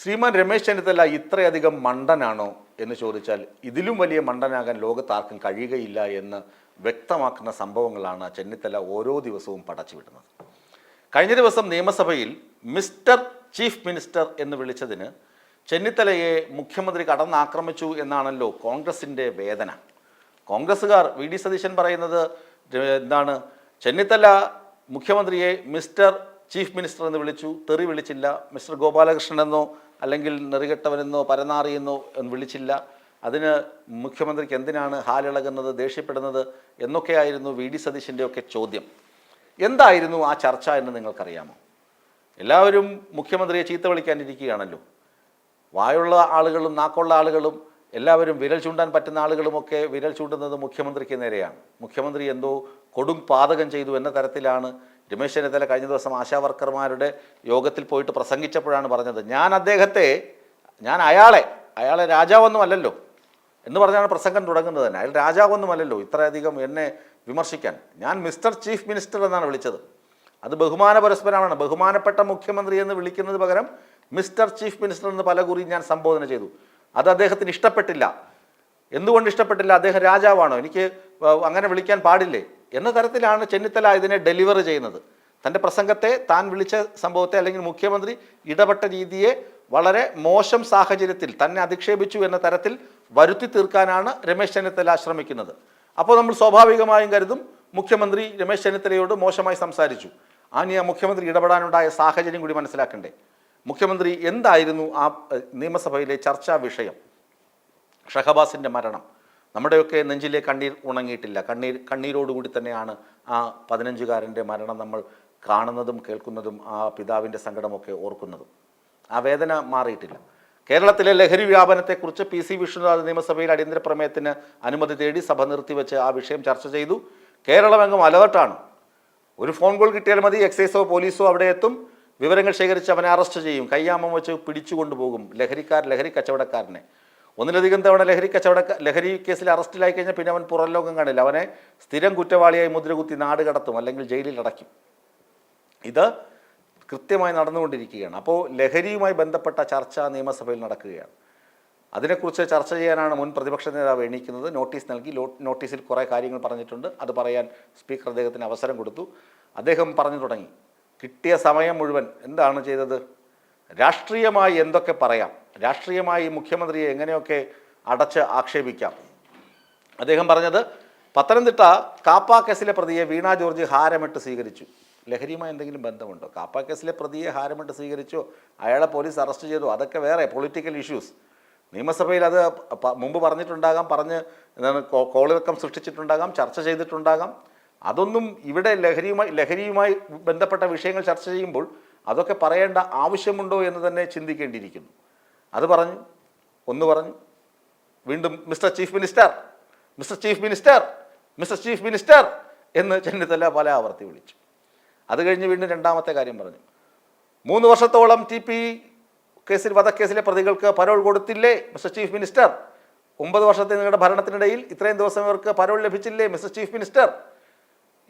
ശ്രീമാൻ രമേശ് ചെന്നിത്തല ഇത്രയധികം മണ്ടനാണോ എന്ന് ചോദിച്ചാൽ ഇതിലും വലിയ മണ്ടനാകാൻ ലോകത്ത് ആർക്കും കഴിയുകയില്ല എന്ന് വ്യക്തമാക്കുന്ന സംഭവങ്ങളാണ് ചെന്നിത്തല ഓരോ ദിവസവും പടച്ചുവിടുന്നത് കഴിഞ്ഞ ദിവസം നിയമസഭയിൽ മിസ്റ്റർ ചീഫ് മിനിസ്റ്റർ എന്ന് വിളിച്ചതിന് ചെന്നിത്തലയെ മുഖ്യമന്ത്രി കടന്നാക്രമിച്ചു എന്നാണല്ലോ കോൺഗ്രസിന്റെ വേദന. കോൺഗ്രസ്സുകാർ വി ഡി സതീശൻ പറയുന്നത് എന്താണ്? ചെന്നിത്തല മുഖ്യമന്ത്രിയെ മിസ്റ്റർ ചീഫ് മിനിസ്റ്റർ എന്ന് വിളിച്ചു തെറി വിളിച്ചില്ല മിസ്റ്റർ ഗോപാലകൃഷ്ണൻ എന്നോ അല്ലെങ്കിൽ നെറികെട്ടവനെന്നോ പരനാറിയെന്നോ വിളിച്ചില്ല. അതിന് മുഖ്യമന്ത്രിക്ക് എന്തിനാണ് ഹാലിളകുന്നത് ദേഷ്യപ്പെടുന്നത് എന്നൊക്കെയായിരുന്നു വി ഡി സതീശന്റെ ചോദ്യം. എന്തായിരുന്നു ആ ചർച്ച എന്ന് നിങ്ങൾക്കറിയാമോ? എല്ലാവരും മുഖ്യമന്ത്രിയെ ചീത്ത വിളിക്കാനിരിക്കുകയാണല്ലോ. വായുള്ള ആളുകളും നാക്കുള്ള ആളുകളും എല്ലാവരും വിരൽ ചൂണ്ടാൻ പറ്റുന്ന ആളുകളുമൊക്കെ വിരൽ ചൂണ്ടുന്നത് മുഖ്യമന്ത്രിക്ക് നേരെയാണ്. മുഖ്യമന്ത്രി എന്തോ കൊടും പാതകം ചെയ്തു എന്ന തരത്തിലാണ് രമേശ് ചെന്നിത്തല കഴിഞ്ഞ ദിവസം ആശാവർക്കർമാരുടെ യോഗത്തിൽ പോയിട്ട് പ്രസംഗിച്ചപ്പോഴാണ് പറഞ്ഞത് ഞാൻ അദ്ദേഹത്തെ ഞാൻ അയാളെ അയാളെ രാജാവൊന്നും അല്ലല്ലോ എന്ന് പറഞ്ഞാണ് പ്രസംഗം തുടങ്ങുന്നത് തന്നെ. അയാൾ രാജാവൊന്നും അല്ലല്ലോ ഇത്രയധികം എന്നെ വിമർശിക്കാൻ. ഞാൻ മിസ്റ്റർ ചീഫ് മിനിസ്റ്റർ എന്നാണ് വിളിച്ചത്. അത് ബഹുമാന പരസ്പരമാണ്. ബഹുമാനപ്പെട്ട മുഖ്യമന്ത്രി എന്ന് വിളിക്കുന്നത് പകരം മിസ്റ്റർ ചീഫ് മിനിസ്റ്റർ എന്ന് പലകുറി ഞാൻ സംബോധന ചെയ്തു. അത് അദ്ദേഹത്തിന് ഇഷ്ടപ്പെട്ടില്ല. എന്തുകൊണ്ട് ഇഷ്ടപ്പെട്ടില്ല? അദ്ദേഹം രാജാവാണോ? എനിക്ക് അങ്ങനെ വിളിക്കാൻ പാടില്ലേ? എന്ന തരത്തിലാണ് ചെന്നിത്തല ഇതിനെ ഡെലിവർ ചെയ്യുന്നത്. തന്റെ പ്രസംഗത്തെ താൻ വിളിച്ച സംഭവത്തെ അല്ലെങ്കിൽ മുഖ്യമന്ത്രി ഇടപെട്ട രീതിയെ വളരെ മോശം സാഹചര്യത്തിൽ തന്നെ അധിക്ഷേപിച്ചു എന്ന തരത്തിൽ വരുത്തി തീർക്കാനാണ് രമേശ് ചെന്നിത്തല ശ്രമിക്കുന്നത് അപ്പോൾ നമ്മൾ സ്വാഭാവികമായും കരുതും മുഖ്യമന്ത്രി രമേശ് ചെന്നിത്തലയോട് മോശമായി സംസാരിച്ചു. ആനി ആ മുഖ്യമന്ത്രി ഇടപെടാനുണ്ടായ സാഹചര്യം കൂടി മനസ്സിലാക്കണ്ടേ. മുഖ്യമന്ത്രി എന്തായിരുന്നു ആ നിയമസഭയിലെ ചർച്ചാ വിഷയം? ഷഹബാസിന്റെ മരണം. നമ്മുടെയൊക്കെ നെഞ്ചിലെ കണ്ണീർ ഉണങ്ങിയിട്ടില്ല. കണ്ണീർ കണ്ണീരോടുകൂടി തന്നെയാണ് ആ പതിനഞ്ചുകാരന്റെ മരണം നമ്മൾ കാണുന്നതും കേൾക്കുന്നതും ആ പിതാവിന്റെ സങ്കടമൊക്കെ ഓർക്കുന്നതും. ആ വേദന മാറിയിട്ടില്ല. കേരളത്തിലെ ലഹരി വ്യാപനത്തെക്കുറിച്ച് പി സി വിഷ്ണുനാഥ് നിയമസഭയിൽ അടിയന്തര പ്രമേയത്തിന് അനുമതി തേടി സഭ നിർത്തിവെച്ച് ആ വിഷയം ചർച്ച ചെയ്തു. കേരളമെങ്ങും അലേർട്ടാണ് ഒരു ഫോൺ കോൾ കിട്ടിയാൽ മതി എക്സൈസോ പോലീസോ അവിടെ എത്തും. വിവരങ്ങൾ ശേഖരിച്ച് അവനെ അറസ്റ്റ് ചെയ്യും. കയ്യാമം വെച്ച് പിടിച്ചു കൊണ്ടുപോകും ലഹരിക്കാർ ലഹരി കച്ചവടക്കാരനെ. ഒന്നിലധികം തവണ ലഹരി കച്ചവട ലഹരി കേസിൽ അറസ്റ്റിലായി കഴിഞ്ഞാൽ പിന്നെ അവൻ പുറം ലോകം കാണില്ല. അവനെ സ്ഥിരം കുറ്റവാളിയായി മുദ്രകുത്തി നാട് കടത്തും അല്ലെങ്കിൽ ജയിലിൽ അടയ്ക്കും. ഇത് കൃത്യമായി നടന്നുകൊണ്ടിരിക്കുകയാണ്. അപ്പോൾ ലഹരിയുമായി ബന്ധപ്പെട്ട ചർച്ച നിയമസഭയിൽ നടക്കുകയാണ്. അതിനെക്കുറിച്ച് ചർച്ച ചെയ്യാനാണ് മുൻ പ്രതിപക്ഷ നേതാവ് എണീക്കുന്നത്. നോട്ടീസ് നൽകി. നോട്ടീസിൽ കുറേ കാര്യങ്ങൾ പറഞ്ഞിട്ടുണ്ട്. അത് പറയാൻ സ്പീക്കർ അദ്ദേഹത്തിന് അവസരം കൊടുത്തു. അദ്ദേഹം പറഞ്ഞു തുടങ്ങി. കിട്ടിയ സമയം മുഴുവൻ എന്താണ് ചെയ്തത്? രാഷ്ട്രീയമായി എന്തൊക്കെ പറയാം? രാഷ്ട്രീയമായി മുഖ്യമന്ത്രിയെ എങ്ങനെയൊക്കെ അടച്ച് ആക്ഷേപിക്കാം? അദ്ദേഹം പറഞ്ഞത് പത്തനംതിട്ട കാപ്പ കേസിലെ പ്രതിയെ വീണ ജോർജ് ഹാരമിട്ട് സ്വീകരിച്ചു. ലഹരിയുമായി എന്തെങ്കിലും ബന്ധമുണ്ടോ? കാപ്പ കേസിലെ പ്രതിയെ ഹാരമിട്ട് സ്വീകരിച്ചോ? അയാളെ പോലീസ് അറസ്റ്റ് ചെയ്തു? അതൊക്കെ വേറെ പൊളിറ്റിക്കൽ ഇഷ്യൂസ്. നിയമസഭയിൽ അത് മുമ്പ് പറഞ്ഞിട്ടുണ്ടാകാം പറഞ്ഞ് എന്താണ് കോ- കോളിളക്കം സൃഷ്ടിച്ചിട്ടുണ്ടാകാം ചർച്ച ചെയ്തിട്ടുണ്ടാകാം. അതൊന്നും ഇവിടെ ലഹരിയുമായി ലഹരിയുമായി ബന്ധപ്പെട്ട വിഷയങ്ങൾ ചർച്ച ചെയ്യുമ്പോൾ അതൊക്കെ പറയേണ്ട ആവശ്യമുണ്ടോ എന്ന് തന്നെ ചിന്തിക്കേണ്ടിയിരിക്കുന്നു. അത് പറഞ്ഞു ഒന്ന് പറഞ്ഞു. വീണ്ടും mister chief minister mister chief minister mister chief minister എന്ന് ചെന്നിത്തല പല ആവർത്തി വിളിച്ചു. അത് കഴിഞ്ഞ് വീണ്ടും രണ്ടാമത്തെ കാര്യം പറഞ്ഞു. മൂന്ന് വർഷത്തോളം ടി പി കേസിൽ വധക്കേസിലെ പ്രതികൾക്ക് പരോൾ കൊടുത്തില്ലേ മിസ്റ്റർ ചീഫ് മിനിസ്റ്റർ? ഒമ്പത് വർഷത്തെ നിങ്ങളുടെ ഭരണത്തിനിടയിൽ ഇത്രയും ദിവസം ഇവർക്ക് പരോൾ ലഭിച്ചില്ലേ മിസ്റ്റർ ചീഫ് മിനിസ്റ്റർ?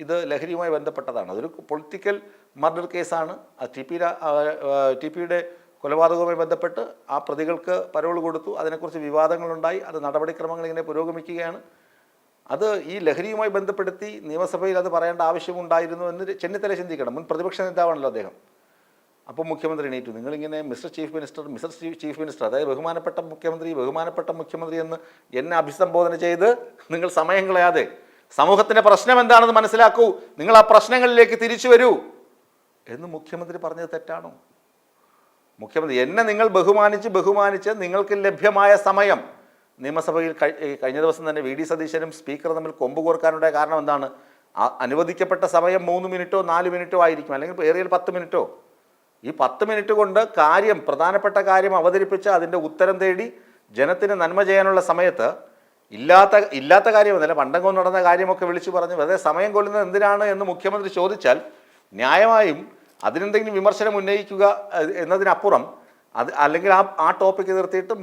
ഇത് ലഹരിയുമായി ബന്ധപ്പെട്ടതാണ്. അതൊരു പൊളിറ്റിക്കൽ മർഡർ കേസാണ്. ടി പി ടി പിയുടെ കൊലപാതകവുമായി ബന്ധപ്പെട്ട് ആ പ്രതികൾക്ക് പരോൾ കൊടുത്തു. അതിനെക്കുറിച്ച് വിവാദങ്ങളുണ്ടായി. അത് നടപടിക്രമങ്ങൾ ഇങ്ങനെ പുരോഗമിക്കുകയാണ്. അത് ഈ ലഹരിയുമായി ബന്ധപ്പെടുത്തി നിയമസഭയിൽ അത് പറയേണ്ട ആവശ്യമുണ്ടായിരുന്നു എന്ന് ചെന്നിത്തല ചിന്തിക്കണം. മുൻ പ്രതിപക്ഷ നേതാവാണല്ലോ അദ്ദേഹം. അപ്പോൾ മുഖ്യമന്ത്രി എണീറ്റു. നിങ്ങളിങ്ങനെ mister chief minister mister chief minister അതായത് ബഹുമാനപ്പെട്ട മുഖ്യമന്ത്രി ബഹുമാനപ്പെട്ട മുഖ്യമന്ത്രി എന്ന് എന്നെ അഭിസംബോധന ചെയ്ത് നിങ്ങൾ സമയം കളയാതെ സമൂഹത്തിന്റെ പ്രശ്നം എന്താണെന്ന് മനസ്സിലാക്കൂ. നിങ്ങൾ ആ പ്രശ്നങ്ങളിലേക്ക് തിരിച്ചു വരൂ എന്ന് മുഖ്യമന്ത്രി പറഞ്ഞത് തെറ്റാണോ? മുഖ്യമന്ത്രി എന്നെ നിങ്ങൾ ബഹുമാനിച്ച് ബഹുമാനിച്ച് നിങ്ങൾക്ക് ലഭ്യമായ സമയം. നിയമസഭയിൽ കഴിഞ്ഞ ദിവസം തന്നെ വി ഡി സതീശനും സ്പീക്കറും തമ്മിൽ കൊമ്പ് കോർക്കാനുള്ള കാരണം എന്താണ്? അനുവദിക്കപ്പെട്ട സമയം മൂന്ന് മിനിറ്റോ നാല് മിനിറ്റോ ആയിരിക്കും. അല്ലെങ്കിൽ ഏറിയൽ പത്ത് മിനിറ്റോ. ഈ പത്ത് മിനിറ്റ് കൊണ്ട് കാര്യം പ്രധാനപ്പെട്ട കാര്യം അവതരിപ്പിച്ച് അതിന്റെ ഉത്തരം തേടി ജനത്തിന് നന്മ ചെയ്യാനുള്ള സമയത്ത് ഇല്ലാത്ത ഇല്ലാത്ത കാര്യമൊന്നുമല്ല പണ്ടങ്ങോ നടന്ന കാര്യമൊക്കെ വിളിച്ചു പറഞ്ഞ് വെറുതെ സമയം കൊല്ലുന്നത് എന്തിനാണ് എന്ന് മുഖ്യമന്ത്രി ചോദിച്ചാൽ ന്യായമായും അതിനെന്തെങ്കിലും വിമർശനം ഉന്നയിക്കുക എന്നതിനപ്പുറം അത് അല്ലെങ്കിൽ ആ ആ ടോപ്പിക്ക് നിർത്തിയിട്ട്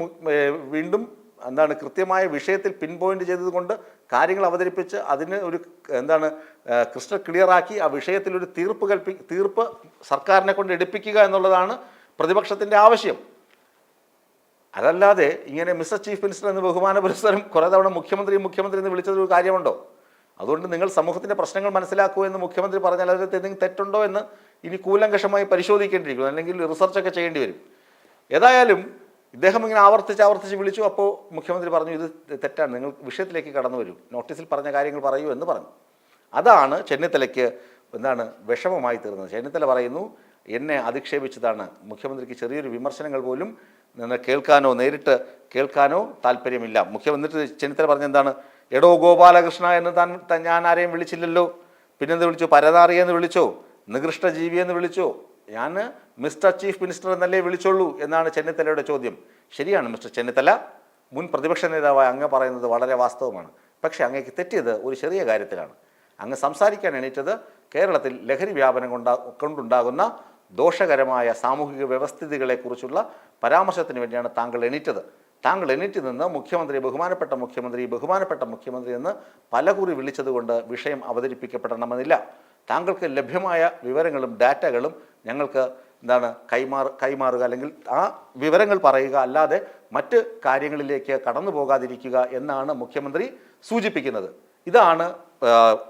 വീണ്ടും എന്താണ് കൃത്യമായ വിഷയത്തിൽ പിൻ പോയിന്റ് ചെയ്തതുകൊണ്ട് കാര്യങ്ങൾ അവതരിപ്പിച്ച് അതിന് ഒരു എന്താണ് ക്രിസ്റ്റൽ ക്ലിയർ ആക്കി ആ വിഷയത്തിൽ ഒരു തീർപ്പ് കൽപ്പി തീർപ്പ് സർക്കാരിനെ കൊണ്ട് എടുപ്പിക്കുക എന്നുള്ളതാണ് പ്രതിപക്ഷത്തിന്റെ ആവശ്യം. അതല്ലാതെ ഇങ്ങനെ മിസ്റ്റർ ചീഫ് മിനിസ്റ്റർ എന്ന് ബഹുമാന പുരസ്കാരം കുറേ തവണ മുഖ്യമന്ത്രി മുഖ്യമന്ത്രി എന്ന് വിളിച്ചതൊരു കാര്യമുണ്ടോ? അതുകൊണ്ട് നിങ്ങൾ സമൂഹത്തിന്റെ പ്രശ്നങ്ങൾ മനസ്സിലാക്കൂ എന്ന് മുഖ്യമന്ത്രി പറഞ്ഞാൽ അതിൽ എന്തെങ്കിലും തെറ്റുണ്ടോ എന്ന് ഇനി കൂലങ്കഷമായി പരിശോധിക്കേണ്ടിയിരിക്കുന്നു അല്ലെങ്കിൽ റിസർച്ചൊക്കെ ചെയ്യേണ്ടി വരും. ഏതായാലും ഇദ്ദേഹം ഇങ്ങനെ ആവർത്തിച്ച് ആവർത്തിച്ച് വിളിച്ചു. അപ്പോൾ മുഖ്യമന്ത്രി പറഞ്ഞു ഇത് തെറ്റാണ്. നിങ്ങൾ വിഷയത്തിലേക്ക് കടന്നു വരും. നോട്ടീസിൽ പറഞ്ഞ കാര്യങ്ങൾ പറയൂ എന്ന് പറഞ്ഞു. അതാണ് ചെന്നിത്തലയ്ക്ക് എന്താണ് വിഷമമായി തീർന്നത്. ചെന്നിത്തല പറയുന്നു എന്നെ അധിക്ഷേപിച്ചതാണ്. മുഖ്യമന്ത്രിക്ക് ചെറിയൊരു വിമർശനങ്ങൾ പോലും നിന്ന് കേൾക്കാനോ നേരിട്ട് കേൾക്കാനോ താല്പര്യമില്ല. മുഖ്യമന്ത്രി ചെന്നിത്തല പറഞ്ഞെന്താണ്? എടോ ഗോപാലകൃഷ്ണ എന്ന് താൻ ഞാൻ ആരെയും വിളിച്ചില്ലല്ലോ. പിന്നെന്ത് വിളിച്ചു? പരതാറിയെന്ന് വിളിച്ചോ? നികൃഷ്ട ജീവി എന്ന് വിളിച്ചോ? ഞാൻ മിസ്റ്റർ ചീഫ് മിനിസ്റ്റർ എന്നല്ലേ വിളിച്ചോളൂ എന്നാണ് ചെന്നിത്തലയുടെ ചോദ്യം. ശരിയാണ് മിസ്റ്റർ ചെന്നിത്തല. മുൻ പ്രതിപക്ഷ നേതാവായ അങ്ങ് പറയുന്നത് വളരെ വാസ്തവമാണ്. പക്ഷേ അങ്ങേക്ക് തെറ്റിയത് ഒരു ചെറിയ കാര്യത്തിലാണ്. അങ്ങ് സംസാരിക്കാൻ എണീറ്റത് കേരളത്തിൽ ലഹരി വ്യാപനം കൊണ്ടാ കൊണ്ടുണ്ടാകുന്ന ദോഷകരമായ സാമൂഹിക വ്യവസ്ഥിതികളെക്കുറിച്ചുള്ള പരാമർശത്തിന് വേണ്ടിയാണ് താങ്കൾ എണീറ്റത്. താങ്കൾ എണീറ്റ് നിന്ന് മുഖ്യമന്ത്രി ബഹുമാനപ്പെട്ട മുഖ്യമന്ത്രി ബഹുമാനപ്പെട്ട മുഖ്യമന്ത്രി എന്ന് പലകുറി വിളിച്ചതുകൊണ്ട് വിഷയം അവതരിപ്പിക്കപ്പെടണമെന്നില്ല. താങ്കൾക്ക് ലഭ്യമായ വിവരങ്ങളും ഡാറ്റകളും ഞങ്ങൾക്ക് എന്താണ് കൈമാറ കൈമാറുക അല്ലെങ്കിൽ ആ വിവരങ്ങൾ പറയുക അല്ലാതെ മറ്റ് കാര്യങ്ങളിലേക്ക് കടന്നു പോകാതിരിക്കുക എന്നാണ് മുഖ്യമന്ത്രി സൂചിപ്പിക്കുന്നത്. ഇതാണ്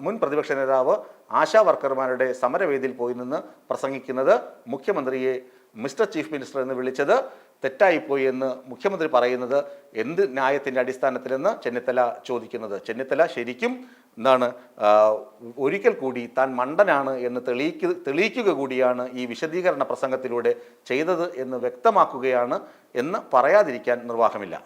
മുൻ പ്രതിപക്ഷ നേതാവ് ആശാ വർക്കർമാരുടെ സമരവേദിയിൽ പോയി നിന്ന് പ്രസംഗിക്കുന്നത് മുഖ്യമന്ത്രിയെ മിസ്റ്റർ ചീഫ് മിനിസ്റ്റർ എന്ന് വിളിച്ചത് തെറ്റായിപ്പോയി എന്ന് മുഖ്യമന്ത്രി പറയുന്നത് എന്ത് ന്യായത്തിന്റെ അടിസ്ഥാനത്തിലെന്ന് ചെന്നിത്തല ചോദിക്കുന്നത്. ചെന്നിത്തല ശരിക്കും എന്താണ് ഒരിക്കൽ കൂടി താൻ മണ്ടനാണ് എന്ന് തെളിയിക്കുക തെളിയിക്കുക കൂടിയാണ് ഈ വിശദീകരണ പ്രസംഗത്തിലൂടെ ചെയ്തത് എന്ന് വ്യക്തമാക്കുകയാണ് എന്ന് പറയാതിരിക്കാൻ നിർവാഹമില്ല.